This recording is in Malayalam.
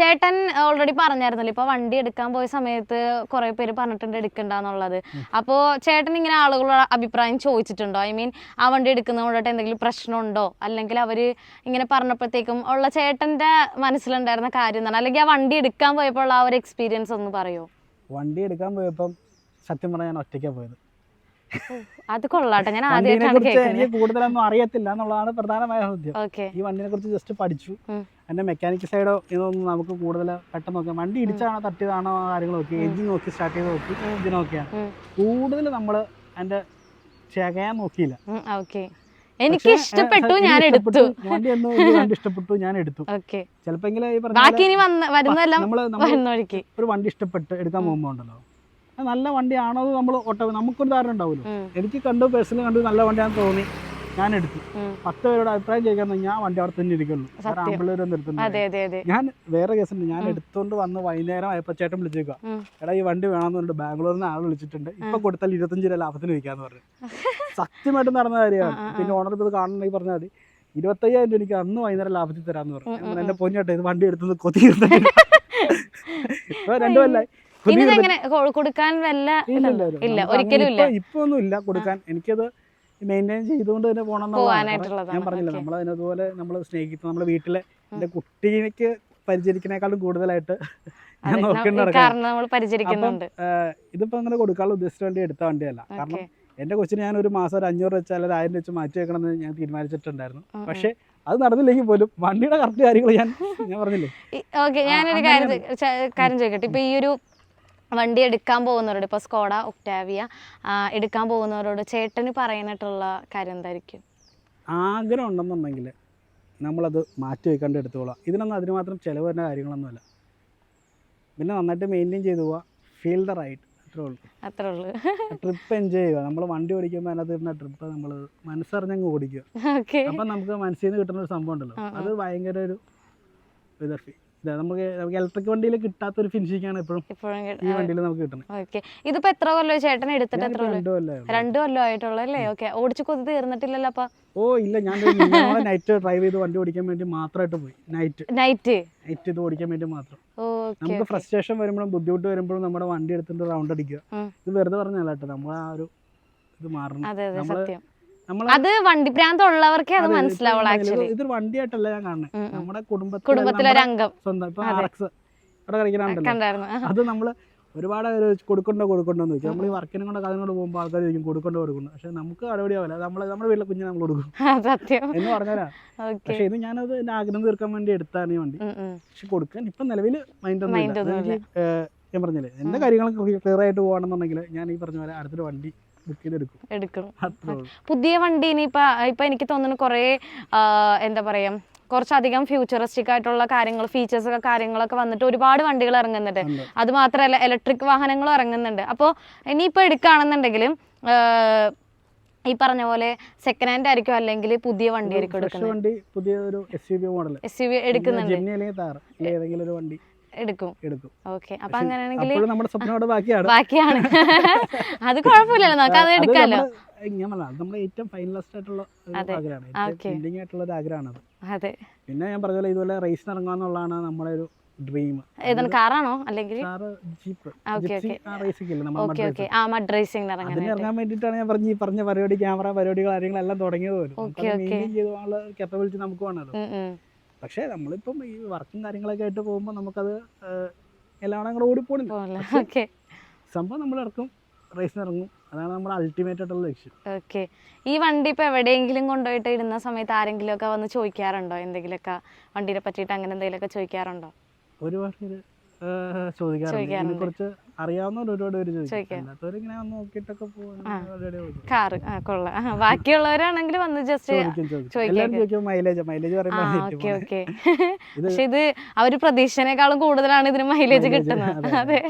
ചേട്ടൻ ഓൾറെഡി പറഞ്ഞായിരുന്നല്ലോ ഇപ്പൊ വണ്ടി എടുക്കാൻ പോയ സമയത്ത് കുറെ പേര് പറഞ്ഞിട്ടുണ്ട് എടുക്കണ്ടെന്നുള്ളത്. അപ്പോ ചേട്ടൻ ഇങ്ങനെ ആളുകളുടെ അഭിപ്രായം ചോദിച്ചിട്ടുണ്ടോ? ഐ മീൻ ആ വണ്ടി എടുക്കുന്നതുകൊണ്ടിട്ട് എന്തെങ്കിലും പ്രശ്നമുണ്ടോ? അല്ലെങ്കിൽ അവർ ഇങ്ങനെ പറഞ്ഞപ്പോഴത്തേക്കും ഉള്ള ചേട്ടന്റെ മനസ്സിലുണ്ടായിരുന്ന കാര്യം എന്താണ്? അല്ലെങ്കിൽ ആ വണ്ടി എടുക്കാൻ പോയപ്പോൾ ഉള്ള ആ ഒരു എക്സ്പീരിയൻസ് ഒന്ന് പറയോ? വണ്ടി എടുക്കാൻ പോയപ്പം സത്യം പറഞ്ഞാൽ ഞാൻ ഒറ്റയ്ക്കാണ് പോയത്. അത് കൊള്ളാട്ടെ. ഞാൻ എനിക്ക് കൂടുതലൊന്നും അറിയത്തില്ല എന്നുള്ളതാണ് പ്രധാനമായ സത്യം. ഈ വണ്ടിനെ കുറിച്ച് ജസ്റ്റ് പഠിച്ചു എന്റെ അതിന്റെ മെക്കാനിക് സൈഡോ ഇതൊന്നും നമുക്ക് കൂടുതൽ പെട്ടെന്ന് നോക്കാം. വണ്ടി ഇടിച്ചാണോ തട്ടിയതാണോ കാര്യങ്ങൾ നോക്കി. എഞ്ചിൻ നോക്കി സ്റ്റാർട്ട് ചെയ്ത് നോക്കി എഞ്ചിൻ നോക്കിയാണ്. കൂടുതൽ നമ്മൾ അതിന്റെ ചകയാൻ നോക്കിയില്ല. എനിക്ക് ഇഷ്ടപ്പെട്ടു ഞാൻ എടുത്തു. വണ്ടി എന്ന് വണ്ടി ഇഷ്ടപ്പെട്ടു ഞാൻ എടുത്തു. ചിലപ്പോ ഒരു വണ്ടി ഇഷ്ടപ്പെട്ട് എടുക്കാൻ ഉണ്ടല്ലോ. അത് നല്ല വണ്ടിയാണോ നമ്മൾ ഒട്ട നമുക്കൊരു ധാരണ ഉണ്ടാവുമല്ലോ. ഉം, എനിക്ക് കണ്ടു പേഴ്സണലി കണ്ടു നല്ല വണ്ടിയാണെന്ന് തോന്നി ഞാൻ എടുത്തു. പത്ത് പേരോട് അഭിപ്രായം ചോദിക്കാൻ ഞാൻ വണ്ടി അവിടെ തന്നെ ഇരിക്കുള്ളൂ. അതെ അതെ ഞാൻ വേറെ കേസുണ്ട്. ഞാൻ എടുത്തുകൊണ്ട് എടുത്തോണ്ട് വന്ന് വൈകുന്നേരം ആയപ്പോ ചേട്ടൻ വിളിച്ചേക്കുക എടാ ഈ വണ്ടി വേണമെന്ന് പറഞ്ഞിട്ട് ബാംഗ്ലൂരിൽ നിന്ന് ആൾ വിളിച്ചിട്ടുണ്ട്. ഇപ്പൊ കൊടുത്താൽ ഇരുപത്തഞ്ച് രൂപ ലാഭത്തിന് വിൽക്കാന്ന് പറഞ്ഞു. സത്യമായിട്ട് നടന്ന കാര്യമാണ്. പിന്നെ ഓണർ ഇത് കാണണമെങ്കിൽ പറഞ്ഞാൽ മതി. ഇരുപത്തയ്യായിരം രൂപ എനിക്ക് അന്ന് വൈകുന്നേരം ലാഭത്തിൽ തരാന്ന് പറഞ്ഞു. എന്റെ പൊന്നോട്ടെ ഇത് വണ്ടി എടുത്തത് കൊതി ഇപ്പൊ രണ്ടു കൊല്ലായി കൊതി ഇനി തീർന്നിട്ട് ഇതെങ്ങനെ കൊ- കൊടുക്കാൻ വല്ല ഇല്ല, ഒരിക്കലും ഇല്ല. ഇപ്പൊ- ഒന്നും ഇല്ല കൊടുക്കാൻ. എനിക്കത് മെയിന്റെയിൻ ചെയ്തുകൊണ്ട് തന്നെ പോകണം. ഞാൻ പറഞ്ഞില്ല നമ്മൾ അതിനതുപോലെ നമ്മൾ സ്നേഹിക്കുന്ന നമ്മുടെ വീട്ടിലെ എന്റെ കുട്ടീക്ക് പരിചരിക്കുന്നേക്കാളും കൂടുതലായിട്ട് ഞാൻ അതെ, നോക്കേണ്ട ന- നടക്കാം കാരണം നമ്മൾ പരിചരിക്കുന്നുണ്ട്. ഇതിപ്പോ അങ്ങനെ കൊടുക്കാനുള്ള ഉദ്ദേശിച്ച വേണ്ടി എടുത്ത വണ്ടിയല്ല. കാരണം എന്റെ കൊച്ചിന് ഞാൻ ഒരു മാസം ഒരു അഞ്ഞൂറ് വെച്ച് അല്ലെങ്കിൽ ആയിരം വെച്ച് മാറ്റി വെക്കണം എന്ന് ഞാൻ തീരുമാനിച്ചിട്ടുണ്ടായിരുന്നു. പക്ഷേ അത് നടന്നില്ലെങ്കിൽ പോലും വണ്ടിയുടെ കറക്റ്റ് കാര്യങ്ങൾ ഞാൻ ഞാൻ പറഞ്ഞില്ലേ? ഓക്കെ ഞാനൊരു കാര്യം കാര്യം ചോദിക്കട്ടെ. ഇപ്പൊ ഈ ഒരു വണ്ടി എടുക്കാൻ പോകുന്നവരോട് ഇപ്പൊ സ്കോഡ ഒക്ടാവിയ എടുക്കാൻ പോകുന്നവരോട് ചേട്ടന് പറയാനായിട്ടുള്ള കാര്യം എന്തായിരിക്കും? ആഗ്രഹം ഉണ്ടെന്നുണ്ടെങ്കിൽ നമ്മളത് മാറ്റി വയ്ക്കാണ്ട് എടുത്തോളാം. ഇതിനൊന്നും അതിന് മാത്രം ചിലവ് വരുന്ന കാര്യങ്ങളൊന്നുമല്ല. പിന്നെ നന്നായിട്ട് മെയിന്റെയിൻ ചെയ്തു പോവാ. ഫീൽ ദ റൈറ്റ് അത്രേ ഉള്ളൂ. അത്രേ ഉള്ളൂ. ട്രിപ്പ് എൻജോയ് ചെയ്യുക. നമ്മൾ വണ്ടി ഓടിക്കുമ്പോൾ അതിനകത്ത് ഇരുന്ന ട്രിപ്പ് നമ്മൾ മനസ്സറിഞ്ഞങ്ങ് ഓടിക്കുക. അപ്പം നമുക്ക് മനസ്സിൽ നിന്ന് കിട്ടുന്ന ഒരു സംഭവം ഉണ്ടല്ലോ. അത് ഭയങ്കര ഒരു ഇത് ഫീ- ഇത് നമുക്ക് നമുക്ക് ഇലക്ട്രിക് വണ്ടിയിൽ കിട്ടാത്തൊരു ഫിനിഷിംഗ് ആണ് എപ്പോഴും ഈ വണ്ടിയിൽ നമുക്ക് കിട്ടുന്നത് ഓക്കെ. ഇതിപ്പോ എത്ര കൊല്ലം ചേട്ടൻ എടുത്തിട്ട് എത്ര കൊല്ലം? രണ്ടു കൊല്ലം ആയിട്ടുള്ളൂ. അല്ലേ? ഓക്കെ. ഓടിച്ചു കൊതി തീർന്നിട്ടില്ലല്ലോ അപ്പൊ? ഓ ഇല്ല ഞാൻ നൈറ്റ് ഡ്രൈവ് ചെയ്ത് വണ്ടി ഓടിക്കാൻ വേണ്ടി മാത്രമായിട്ട് പോയി. നൈറ്റ് നൈറ്റ് നൈറ്റ് ഇത് ഓടിക്കാൻ വേണ്ടി മാത്രം. നമുക്ക് ഫ്രസ്ട്രേഷൻ വരുമ്പോഴും ബുദ്ധിമുട്ട് വരുമ്പോഴും നമ്മുടെ വണ്ടി എടുത്തിട്ട് റൗണ്ട് അടിക്കുക. ഇത് വെറുതെ പറഞ്ഞല്ല കേട്ടോ നമ്മൾ ആ ഒരു ഇത് മാറണം. നമ്മൾ അത് വണ്ടി ഭ്രാന്ത് ഉള്ളവർക്കേ അത് മനസ്സിലാവുള്ളൂ ആക്ച്വലി ഇതൊരു വണ്ടിയായിട്ടല്ല ഞാൻ കാണുന്നത്. നമ്മുടെ കുടുംബത്തിൽ കുടുംബത്തിലൊരു അംഗം സ്വന്തം ഇപ്പൊ അതെ. നമ്മൾ ഒരുപാട് കൊടുക്കണ്ടോ കൊടുക്കണ്ടോ എന്ന് ചോദിക്കും. നമ്മൾ ഈ വർക്കിനും കൊണ്ട് കാര്യങ്ങൾ പോകുമ്പോൾ ആൾക്കാർ ചോദിക്കും കൊടുക്കണ്ടോ കൊടുക്കണ്ടോ? പക്ഷെ നമുക്ക് നടപടി ആവില്ല നമ്മൾ നമ്മുടെ വീട്ടിലെ കുഞ്ഞിനെ നമ്മൾ കൊടുക്കും. സത്യം. എന്ന് പറഞ്ഞാൽ ഓക്കെ പക്ഷെ ഇത് ഞാനത് എന്റെ ആഗ്രഹം തീർക്കാൻ വേണ്ടി എടുത്താണ് ഈ വണ്ടി പക്ഷെ കൊടുക്കാൻ ഇപ്പൊ നിലവിൽ മൈൻഡ് ഒന്നും. ഞാൻ പറഞ്ഞില്ലേ എന്റെ കാര്യങ്ങളൊക്കെ ക്ലിയർ ആയിട്ട് പോകണമെന്നുണ്ടെങ്കിൽ ഞാൻ ഈ പറഞ്ഞ പോലെ അടുത്തൊരു വണ്ടി എടുക്കണം അത്രേ പുതിയ വണ്ടി ഇനിയിപ്പോ ഇപ്പൊ എനിക്ക് തോന്നുന്നു കുറേ എന്താ പറയാ കുറച്ചധികം ഫ്യൂച്ചറിസ്റ്റിക് ആയിട്ടുള്ള കാര്യങ്ങൾ ഫീച്ചേഴ്സ് ഒക്കെ കാര്യങ്ങളൊക്കെ വന്നിട്ട് ഒരുപാട് വണ്ടികൾ ഇറങ്ങുന്നുണ്ട്. അത് മാത്രമല്ല ഇലക്ട്രിക് വാഹനങ്ങളും ഇറങ്ങുന്നുണ്ട്. അപ്പോൾ ഇനിയിപ്പോൾ എടുക്കുകയാണെന്നുണ്ടെങ്കിലും ഈ പറഞ്ഞ പോലെ സെക്കൻഡ് ഹാൻഡ് ആയിരിക്കും അല്ലെങ്കിൽ പുതിയ വണ്ടി ആയിരിക്കും എടുക്കുന്നത്. വണ്ടി പുതിയ ഒരു S U B model S U V എടുക്കുന്നുണ്ട്. എടുക്കും. എടുക്കും. ഓക്കെ. അപ്പൊ പക്ഷെ അങ്ങനെയാണെങ്കിൽ അപ്പോഴും നമ്മുടെ സ്വപ്നം ബാക്കിയാണ്. ബാക്കിയാണ്. അത് കുഴപ്പമില്ലല്ലോ. നമുക്ക് അത് എടുക്കാമല്ലോ ഞാൻ പറഞ്ഞ ഏറ്റവും ഫൈനലിസ്റ്റ് ആയിട്ടുള്ള ആഗ്രഹമാണ്. ആയിട്ടുള്ള ഒരു ആഗ്രഹമാണ് അതെ. പിന്നെ ഞാൻ പറഞ്ഞ പോലെ ഇതുപോലെ റേസിന് ഇറങ്ങാന്നുള്ളതാണ് നമ്മുടെ ഒരു ഡ്രീം ഏതാണ് കാറാണോ അല്ലെങ്കിൽ? നമ്മൾ ഇറങ്ങാൻ വേണ്ടിയിട്ടാണ് ഞാൻ പറഞ്ഞ ഈ പറഞ്ഞ പരിപാടി ക്യാമറ പരിപാടികൾ കാര്യങ്ങളെല്ലാം തുടങ്ങിയത് പോലും. പോകാനുള്ള നമുക്ക് വേണമല്ലോ. പക്ഷേ നമ്മളിപ്പം ഈ വർക്കും കാര്യങ്ങളൊക്കെ ആയിട്ട് പോകുമ്പോൾ നമുക്കത് എല്ലാം കൂടെ ഓടിപ്പോണില്ല. സംഭവം നമ്മൾ ഇറക്കും റേസ് ഇറങ്ങും അതാണ് നമ്മുടെ അൾട്ടിമേറ്റ് ആയിട്ടുള്ള ലക്ഷ്യം. ഓക്കെ. ഈ വണ്ടി ഇപ്പൊ എവിടെയെങ്കിലും കൊണ്ടുപോയിട്ട് ഇടുന്ന സമയത്ത് ആരെങ്കിലും ഒക്കെ വന്ന് ചോദിക്കാറുണ്ടോ? എന്തെങ്കിലുമൊക്കെ വണ്ടിയെ പറ്റിയിട്ട് അങ്ങനെ എന്തെങ്കിലുമൊക്കെ ചോദിക്കാറുണ്ടോ? ഒരുപാട് പേര് ചോദിക്കാറുണ്ട്. ചോദിക്കാറുണ്ട്. ഇതിനെക്കുറിച്ച് അറിയാവുന്നവർ ഒരുപാട് പേര് ചോദിക്കും. ചോദിക്കാം. അല്ലാത്തവർ ഇങ്ങനെ വന്ന് നോക്കിയിട്ടൊക്കെ ആ. പോകും കാറ് കൊള്ളാം. ബാക്കിയുള്ളവരാണെങ്കിൽ വന്ന് ജസ്റ്റ് ചോദിക്കും മൈലേജ് മൈലേജ് പറയുമ്പോൾ ഇത് പക്ഷെ ഇത് അവർ പ്രതീക്ഷനേക്കാളും കൂടുതലാണ് ഇതിന് മൈലേജ് കിട്ടുന്നത്. അതെ.